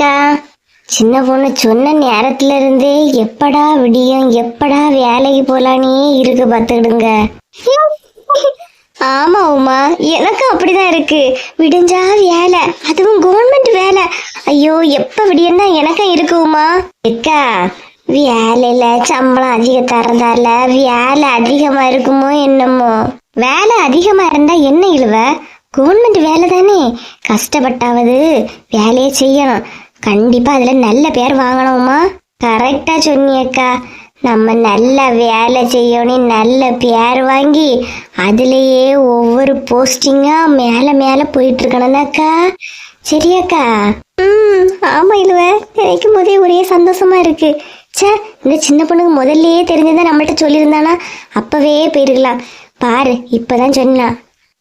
அக்கா சின்ன பொண்ணு சொன்ன நேரத்துல இருந்தே எப்படா விடியும் எப்படா வேலைக்கு போலானே இருக்கு பாத்துக்கிடுங்க ஆமா உமா எனக்கும் அப்படிதான் இருக்கு. விடிஞ்சா வேலை அதுவும் கவர்மெண்ட் வேலை. ஐயோ எப்ப விடியன்னா எனக்கும் இருக்கு உமா. அக்கா வேலையில சம்பளம் அதிகம் தரதால வேலை அதிகமா இருக்குமோ என்னமோ. வேலை அதிகமா இருந்தா என்ன இழுவ? கவர்மெண்ட் வேலை தானே. கஷ்டப்பட்டாவது வேலையை செய்யணும். கண்டிப்பா அதுல நல்ல பேர் வாங்கணுமா கரெக்டா சொன்னியக்கா. நம்ம நல்ல வேலை செய்யணும் நல்ல பேர் வாங்கி அதுலயே ஒவ்வொரு போஸ்டிங்கா மேல மேல போயிட்டு இருக்கணும்னாக்கா சரியாக்கா? ம் ஆமா இழுவ. நினைக்கும் போதே ஒரே சந்தோஷமா இருக்கு. ச்சே இந்த சின்ன பொண்ணுக்கு முதல்லயே தெரிஞ்சிருந்தா நம்மள்ட்ட சொல்லியிருந்தானா அப்பவே போயிருக்கலாம். பாரு இப்பதான் சொன்னான்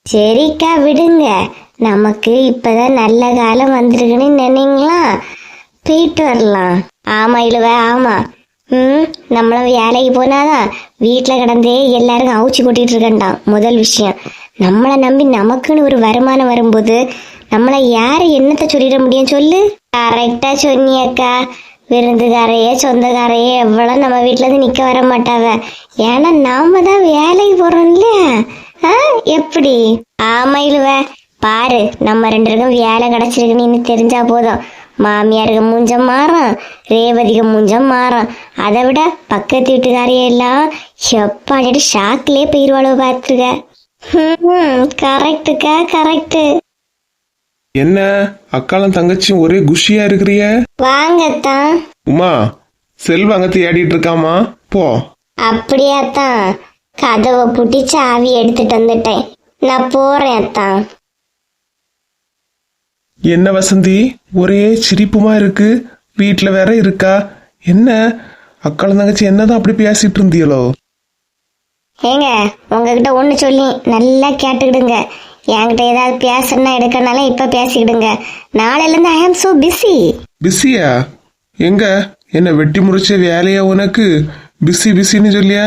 சரிக்கா விடுங்க. நமக்கு இப்பதான் நல்ல காலம் வந்திருக்குன்னு நினைங்களா? போயிட்டு வரலாம். ஆமா இழுவ ஆமா. ம் நம்மளும் வேலைக்கு போனாதான் வீட்டில் கிடந்தே எல்லாருக்கும் அவுச்சு கொட்டிட்டு இருக்கண்டாம் முதல் விஷயம். நம்மளை நம்பி நமக்குன்னு ஒரு வருமானம் வரும்போது நம்மளை யாரை என்னத்தை சொல்லிட முடியும் சொல்லு? கரெக்டா சொன்னியக்கா விருந்துகாரையே சொந்தக்காரையே எவ்வளோ நம்ம வீட்டில் இருந்து நிற்க வர மாட்டாவ. ஏன்னா நாம தான் வேலைக்கு போகிறோம்ல ஆ எப்படி? ஆமா இழுவேன் பாரு நம்ம ரெண்டு பேருக்கும் வேலை கிடச்சிருக்குன்னு தெரிஞ்சா போதும். மாமியாருக்கு மூஞ்சம் மாறும் ரேவதிக்கு மூஞ்சம் மாறும் அதை விட பக்கத்து வீட்டுக்காரையெல்லாம் எப்பாடிட்டு ஷாக்லேயே போயிருவாளோ பார்த்துருக்க கரெக்டுக்கா கரெக்டு என்ன? அக்காலும் தங்கச்சியும் ஒரே குஷியா இருக்கிறிய? வாங்கத்தான். உமா செல்வ அங்க தேடிட்டு இருக்காமா? போ. அப்படியாத்தான். கதவை பூட்டி சாவி எடுத்துட்டு வந்துட்டேன். நான் போறேன் அத்தான். என்ன வசந்தி? ஒரே சிரிப்புமா இருக்கு. வீட்டுல வேற இருக்கா? என்ன? அக்காலும் தங்கச்சி என்னதான் அப்படி பேசிட்டு இருந்தீங்களோ ஏங்க உங்ககிட்ட ஒன்று சொல்லி நல்லா கேட்டுக்கிடுங்க. என்கிட்ட ஏதாவது பேசணும்னா எடுக்கனாலும் இப்போ பேசிக்கிடுங்க. நாளையிலேருந்து ஐ ஆம் ஸோ பிஸி பிஸியா எங்க? என்ன வெட்டி முறிச்ச வேலையா உனக்கு? பிஸி பிஸின்னு சொல்லியா?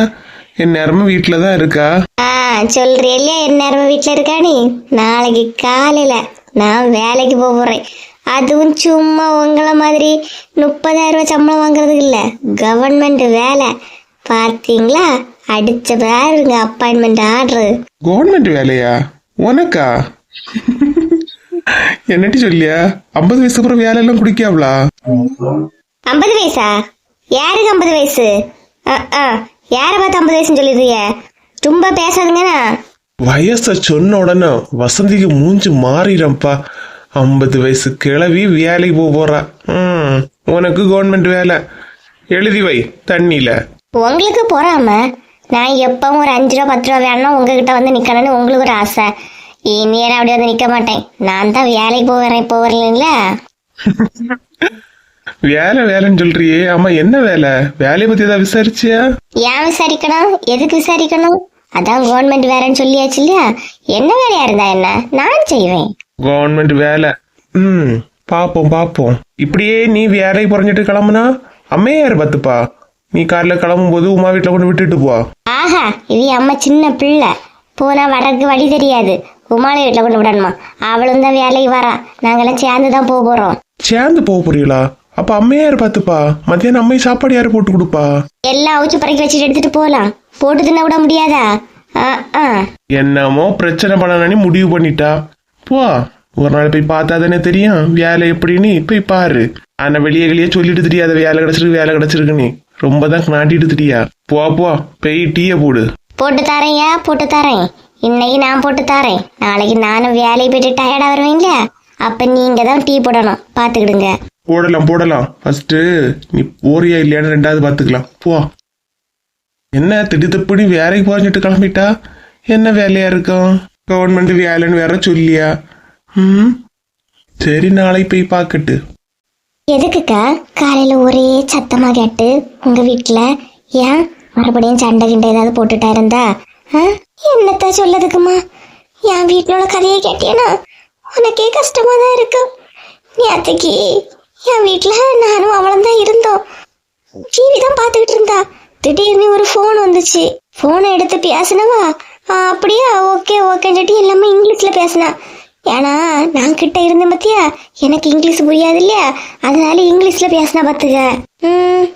என் நேரமும் வீட்டுல தான் இருக்கா? ஆ சொல்றிய இல்லையா? என் நேரம் வீட்டில் இருக்கா நீ? நாளைக்கு காலையில். நான் வேலைக்கு போக போகிறேன் அதுவும் சும்மா உங்களை மாதிரி முப்பதாயிரம் ரூபாய் சம்பளம் வாங்குறதுக்கு இல்லை. கவர்மெண்ட் வேலை. பார்த்தீங்களா? அடிச்ச பாருங்க அப்பாயின்மெண்ட் ஆர்டரு கவர்மெண்ட் வேலையா? உனக்கா? என்னட்டி சொல்லியா? ஐம்பது வயசுக்கு அப்புறம் வேலையெல்லாம் குடிக்காவளா? ஐம்பது வயசா? யாருக்கு ஐம்பது வயசு? ஆ ஆ யாரை பார்த்து ஐம்பது வயசுன்னு சொல்லிடுறிய? ரொம்ப பேசாதுங்கண்ணா வயச சொன்ன உடனே வசந்திக்கு மூஞ்சி மாறிடும்ப்பா. ஐம்பது வயசு கிளவி வேலைக்கு போக போறா. ம் உனக்கு கவர்மெண்ட் வேலை. எழுதி வை தண்ணியில. உங்களுக்கு பொறாம? நான் எப்பவும் ஒரு அஞ்சு ரூபா பத்து ரூபா வேணும்னா உங்ககிட்ட வந்து நிக்கணும்னு உங்களுக்கு ஒரு ஆசை. இனியேன் அப்படி வந்து நிக்க மாட்டேன். நான் தான் வேலைக்கு போகிறேன் இப்போ வரலீங்களா? வேலை வேலைன்னு சொல்றியே. ஆமா என்ன வேலை? வேலையை பத்தி ஏதாவது விசாரிச்சியா? ஏன் விசாரிக்கணும்? எதுக்கு விசாரிக்கணும்? அதான் கவர்மெண்ட் வேலைன்னு சொல்லியாச்சு இல்லையா? என்ன வேலையா இருந்தா என்ன? நான் செய்வேன். கவர்மெண்ட் வேலை. ம் பாப்போம் பாப்போம். இப்படியே நீ வேலைக்கு புறஞ்சிட்டு கிளம்புனா அம்மையார் பார்த்துப்பா? நீ கார்ல கிளம்பும் போது உமா வீட்டுல கொண்டு விட்டுட்டு போ. ஆஹா இது அம்மா சின்ன பிள்ளை. போனா வரக்கு வழி தெரியாது. உமாலை வீட்டில் கொண்டு விடணுமா? அவளும் தான் வேலைக்கு வரா. நாங்கெல்லாம் சேர்ந்து தான் போக போறோம். சேர்ந்து போக போறீங்களா? அப்ப அம்மையார் பார்த்துப்பா? மத்தியானம் அம்மை சாப்பாடு யாரு போட்டு கொடுப்பா? எல்லாம் அவுச்சு பறக்கி வச்சுட்டு எடுத்துட்டு போகலாம் போட்டு தின்ன விட முடியாதா? என்னமோ பிரச்சனை பண்ணணும்னு முடிவு பண்ணிட்டா. போ ஒரு நாள் போய் பார்த்தா தானே தெரியும் வேலை எப்படின்னு. போய் பாரு. ஆனா வெளியே வெளியே சொல்லிட்டு தெரியாத வேலை கிடைச்சிருக்கு வேலை கிடைச்சிருக்குன்னு. ரொம்ப தான் நாட்டிட்டு தெரியா போ போ போய் டீயை போடு. போட்டு தரேன்யா போட்டு தரேன். இன்னைக்கு நான் போட்டு தரேன். நாளைக்கு நானும் வேலையை போயிட்டு டயர்டா வருவீங்க. அப்ப நீங்க தான் டீ போடணும். பாத்துக்கிடுங்க போடலாம் போடலாம். ஃபர்ஸ்ட் நீ போறியா இல்லையான்னு ரெண்டாவது பார்த்துக்கலாம். போ. என்ன திடுத்தப்படி வேலைக்கு போறஞ்சிட்டு கிளம்பிட்டா? என்ன வேலையா இருக்கும்? கவர்மெண்ட் வேலைன்னு வேற சொல்லியா? ம்? சரி நாளைக்கு போய் பார்க்கட்டு. எதுக்குக்கா? காலையில ஒரே சத்தமா கேட்டு உங்க வீட்டுல ஏன் மறுபடியும் சண்டை கிண்டை ஏதாவது போட்டுட்டா இருந்தா? ஆ? என்னத்த சொல்லதுக்குமா? என் வீட்டிலோட கதையை கேட்டியனா உனக்கே கஷ்டமா தான் இருக்கு. நேத்தைக்கு என் வீட்டுல நானும் அவளும் தான் இருந்தோம். டிவி தான் பார்த்துக்கிட்டு இருந்தா. திடீர்னு ஒரு ஃபோன் வந்துச்சு. ஃபோனை எடுத்து பேசினவா? அப்படியே அப்படியா? ஓகே ஓகேன்னு சொல்லிட்டு எல்லாமே இங்கிலீஷில் பேசினா. ஏன்னா நான் கிட்ட இருந்தேன் பத்தியா? எனக்கு இங்கிலீஷ் புரியாது இல்லையா? அதனால இங்கிலீஷில் பேசினா பார்த்துக்க ம்.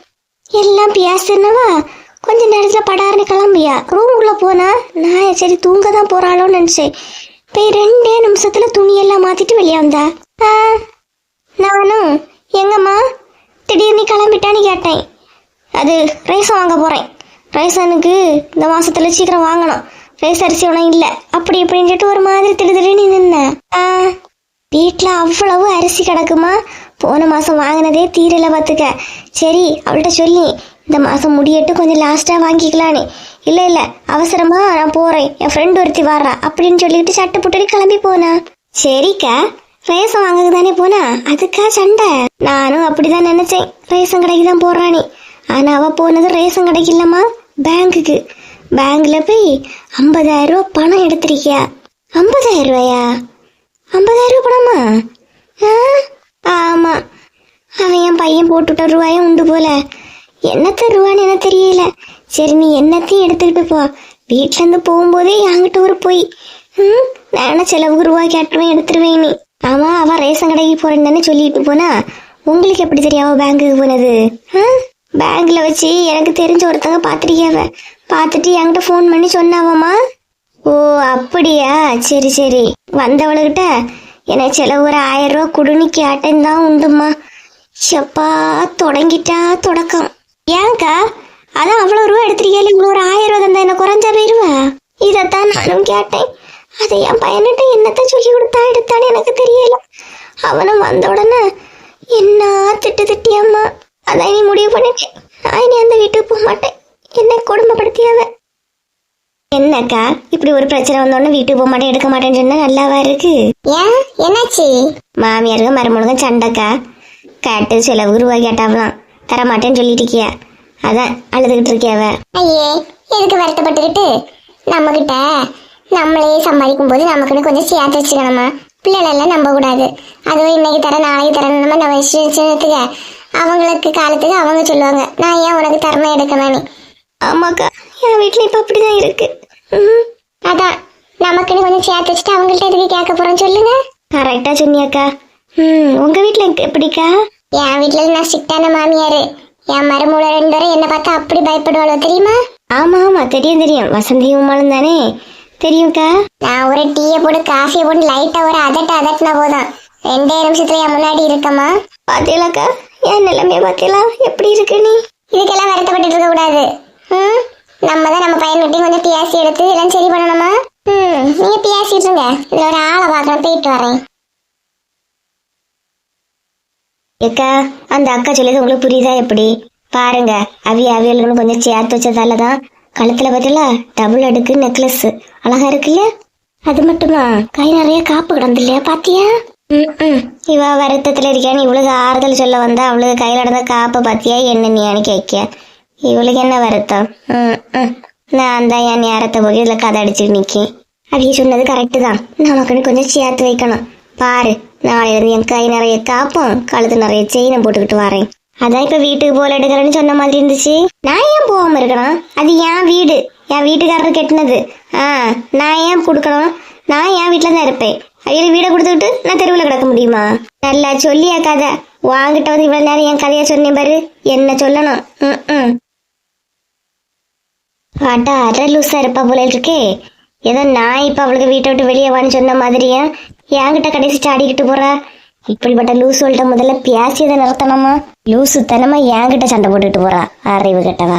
எல்லாம் பேசுனவா? கொஞ்ச நேரத்தில் படாருன்னு கிளம்பியா? ரூமுக்குள்ளே போனா நான் சரி தூங்க தான் போகிறாளோன்னு நினச்சேன். போய் ரெண்டே நிமிஷத்தில் துணியெல்லாம் மாற்றிட்டு வெளியே வந்தா. ஆ, நானும் எங்கம்மா? திடீர்னு கிளம்பிட்டான்னு கேட்டேன். அது ரைஸும் வாங்க போகிறேன் ரைசனுக்கு இந்த மாசத்துல சீக்கிரம் வாங்கணும். ரைஸ் அரிசி ஒன்றும் இல்லை. அப்படி இப்படின்னு சொல்லிட்டு ஒரு மாதிரி திடு நின்னேன். ஆ வீட்டில் அவ்வளவு அரிசி கிடக்குமா? போன மாதம் வாங்கினதே தீரலை பார்த்துக்க சரி அவள்கிட்ட சொல்லி இந்த மாதம் முடியட்டு கொஞ்சம் லாஸ்ட்டாக வாங்கிக்கலான்னு. இல்லை இல்லை அவசரமாக நான் போகிறேன் என் ஃப்ரெண்ட் ஒருத்தி வர்றா அப்படின்னு சொல்லிட்டு சட்டை புட்டடி கிளம்பி போனா. சரிக்கா ரேசம் வாங்க தானே போனா? அதுக்கா சண்டை. நானும் அப்படிதான் நினைச்சேன். ரேசம் கடைக்கு தான் போடுறானே ஆனால் அவள் போனது ரேஷன் கடைக்கு இல்லைம்மா பேங்க்குக்கு பேங்க்கில் போய் ஐம்பதாயிரம் ரூபா பணம் எடுத்திருக்கியா? ஐம்பதாயிரம் ரூபாயா ஐம்பதாயிரம் ரூபா பணமா? ஆ? ஆமாம் அவன் என் பையன் போட்டுவிட்ட ரூபாயும் உண்டு போல. என்னத்த ரூபான்னு எனக்கு தெரியல. சரி நீ என்னத்தையும் எடுத்துக்கிட்டு போ. வீட்டிலேருந்து போகும்போதே என்கிட்ட ஒரு போய். ம்? நானும் செலவுக்கு ரூபா கேட்டுருவேன் எடுத்துருவேன் நீ ஆமாம் அவன் ரேஷன் கடைக்கு போறேன்னு சொல்லிட்டு போனா உங்களுக்கு எப்படி தெரியும் அவ பேங்க்குக்கு போனது? ஆ? பேங்க்ல வச்சு எனக்கு தெரிஞ்ச ஒருத்தங்க பார்த்துருக்கியாவ பார்த்துட்டு என்கிட்ட ஃபோன் பண்ணி சொன்னாவம்மா. ஓ அப்படியா? சரி சரி. வந்தவளுக்கிட்ட எனக்கு செலவு ஒரு ஆயிரம் ரூபா குடுனி கேட்டேன் தான் உண்டுமா செப்பா தொடங்கிட்டா தொடக்கம். ஏன்க்கா அதான் அவ்வளோ ரூபா எடுத்துருக்கேன் இவ்வளோ ஒரு ஆயிரம் ரூபா தந்தா என்ன குறைஞ்சா போயிருவா? இதைத்தான் நானும் கேட்டேன். அதை என் பையன்கிட்ட என்னத்தான் சொல்லி கொடுத்தா எடுத்தான்னு எனக்கு தெரியல. அவனும் வந்த உடனே என்ன திட்டு திட்டியம்மா? பண்ணிட்டேன். நான் இனி அந்த வீட்டுக்கு போக மாட்டேன். என்ன கொடுமைப்படுத்தியாவ என்னக்கா இப்படி ஒரு பிரச்சனை வந்தோடனே வீட்டுக்கு போக மாட்டேன் எடுக்க மாட்டேன்னு சொன்னா நல்லாவா இருக்கு? ஏன்? என்னாச்சு? மாமியாருங்க மருமகளுங்க சண்டைக்கா. கேட்டு செலவுக்கு ரூபாய் கேட்டாவலாம் தர மாட்டேன்னு சொல்லிட்டு இருக்கியா. அதான் அழுதுகிட்டு இருக்கியாவ ஐயே எதுக்கு வருத்தப்பட்டுக்கிட்டு? நம்ம கிட்ட நம்மளே சம்பாதிக்கும் போது நமக்குன்னு கொஞ்சம் சேர்த்து வச்சுக்கணுமா? பிள்ளைகளெல்லாம் நம்ப கூடாது அதுவும் இன்னைக்கு தர நாளைக்கு தரணும் நம்ம நம்ம விஷயத்துக்கு அவங்களுக்கு காலத்துக்கு அவங்க சொல்லுவாங்க. நான் ஏன் உனக்கு தரணும் எடுக்கணும்னு ஆமாக்கா என் வீட்டுல இப்ப அப்படிதான் இருக்கு. அதான் நமக்குன்னு கொஞ்சம் சேர்த்து வச்சுட்டு அவங்கள்ட்ட எதுக்கு கேட்க போறோம் சொல்லுங்க. கரெக்டா சொன்னியாக்கா. ம் உங்க வீட்டுல எப்படிக்கா? என் வீட்டுல நான் ஸ்ட்ரிக்டான மாமியாரு. என் மருமூள ரெண்டு பேரும் என்ன பார்த்தா அப்படி பயப்படுவாளோ தெரியுமா? ஆமா ஆமா தெரியும் தெரியும். வசந்தி உமாலும் தானே? தெரியும்க்கா? நான் ஒரு டீயை போட்டு காஃபியை போட்டு லைட்டா ஒரு அதட்ட அதட்டினா போதும். ரெண்டே நிமிஷத்துல என் முன்னாடி இருக்கமா பாத்தீங்களாக்கா என் நிலைமைய பாத்தீங்களா எப்படி இருக்கு நீ? இதுக்கெல்லாம் வருத்தப்பட்டு இருக்க கூடாது. ம்? நம்ம தான் நம்ம பையன்கிட்டையும் கொஞ்சம் பியாசி எடுத்து எல்லாம் சரி பண்ணணுமா? ம் நீங்க பியாசிட்டு இருங்க. இதுல ஒரு ஆளை பார்க்கணும். போயிட்டு வரேன். ஏக்கா அந்த அக்கா சொல்லியது உங்களுக்கு புரியுதா எப்படி? பாருங்க அவிய அவியல்னு கொஞ்சம் சேர்த்து வச்சதால தான் கழுத்துல பார்த்தல டபுள் அடுக்கு நெக்லஸ் அழகா இருக்குல்ல அது மட்டுமா? கை நிறைய காப்பு கிடந்து இல்லையா பாத்தியா. இவ வருத்தத்துல இருக்கான்னு இவளுக்கு ஆறுதல் சொல்ல வந்தா அவளுக்கு கையில நடந்த காப்பை பாத்தியா என்ன நீ கேட்க இவளுக்கு என்ன வருத்தம். நான் தான் என் நேரத்தை போய் இதுல கதை அடிச்சுட்டு நிக்கேன். அவிய சொன்னது கரெக்டு தான். நமக்குன்னு கொஞ்சம் சேர்த்து வைக்கணும். பாரு நாளையிலிருந்து என் கை நிறைய காப்பும். கழுத்து நிறைய செயினை போட்டுக்கிட்டு வரேன். அதான் இப்ப வீட்டுக்கு போல எடுக்கிறேன்னு சொன்ன மாதிரி இருந்துச்சு. நான் ஏன் போகாம இருக்கணும்? அது என் வீடு. என் வீட்டுக்காரர் கெட்டினது. ஆ நான் ஏன் கொடுக்கணும்? நான் என் வீட்டில் தான் இருப்பேன். ஐயோ வீடை கொடுத்துக்கிட்டு நான் தெருவில் கிடக்க முடியுமா? நல்லா சொல்லியா கதை. வாங்கிட்ட வந்து இவ்வளவு நேரம் என் கதையை சொன்னேன் பாரு. என்ன சொல்லணும்? ம் ம். அடா அரை லூசா இருப்பா போல இருக்கே. ஏதோ நான் இப்ப அவளுக்கு வீட்டை விட்டு வெளியே வான்னு சொன்ன மாதிரியா? என்கிட்ட கடைசி சாடிக்கிட்டு போறா. இப்படிப்பட்ட லூஸ் சொல்லிட்ட முதல்ல பேசியதை நிறுத்தணுமா? லூசு தனமா என்கிட்ட சண்டை போட்டுட்டு போறா அறிவு கெட்டவா?